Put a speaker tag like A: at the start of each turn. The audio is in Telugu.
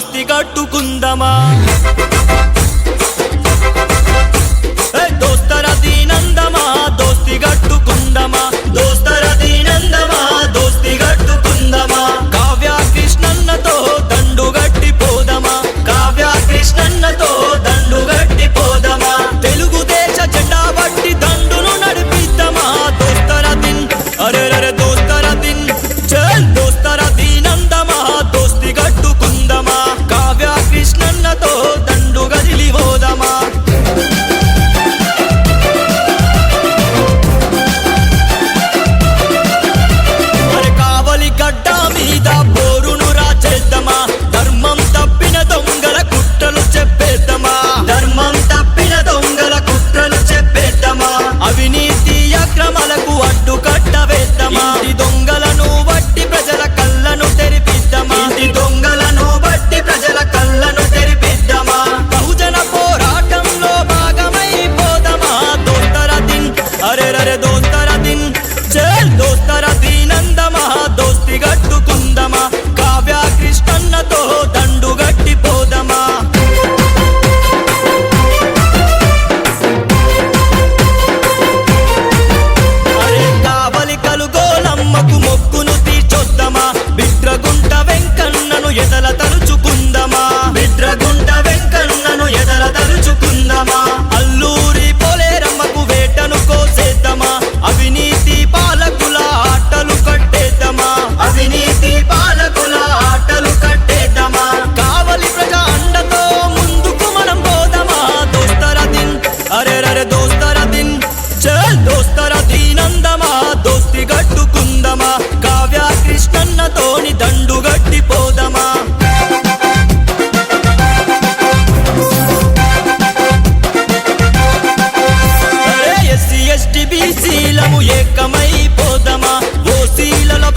A: దొర దోస్తి కట్టుకుందమా? ఎస్టీ బీసీలము ఓ ఓసీలలో